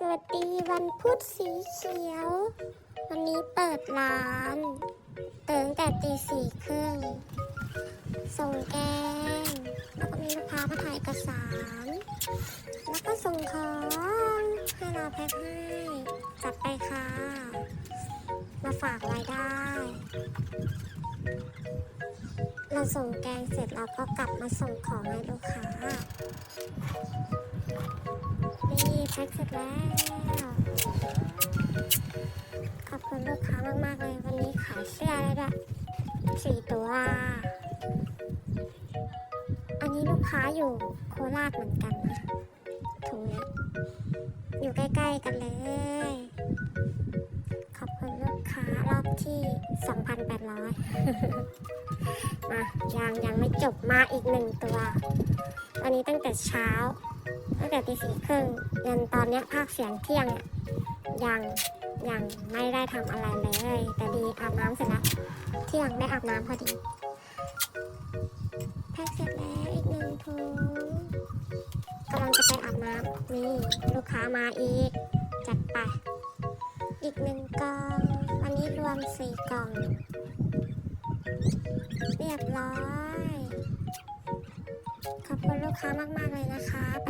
สวัสดีวันพุธสีเขียว วันนี้เปิดร้านตื่นตั้งแต่ตีสี่ครึ่งส่งแกง แล้วก็มีลูกค้ามาถ่ายเอกสาร แล้วก็ส่งของให้เราแพ็คให้จัดไปค่ะ มาฝากไว้ได้ เราส่งแกงเสร็จเราก็กลับมาส่งของให้ลูกค้า แพ็คเสร็จแล้ว ขอบคุณลูกค้ามาก ๆ เลยวันนี้ขายเสื้อเลยด้วยสี่ตัว อันนี้ลูกค้าอยู่โคราชเหมือนกันนะถุงนี้อยู่ใกล้ ๆ กันเลย ขอบคุณลูกค้ารอบที่ 2,800 มา ยังยังไม่จบมาอีกหนึ่งตัว วันนี้ตั้งแต่เช้า ตั้งแต่ตีสี่ครึ่งยันตอนเนี้ยภาคเสียงเที่ยงเนี่ยยังยังไม่ได้ทำอะไรเลย แต่ดีอาบน้ำเสร็จแล้วเที่ยงได้อาบน้ำพอดีแพ็คเสร็จแล้วอีกหนึ่งถุงกำลังจะไปอาบน้ำนี่ลูกค้ามาอีก จัดไป อีกหนึ่งกล่องวันนี้รวมสี่กล่อง เรียบร้อย ขอบคุณลูกค้ามาก ๆ เลยนะคะไป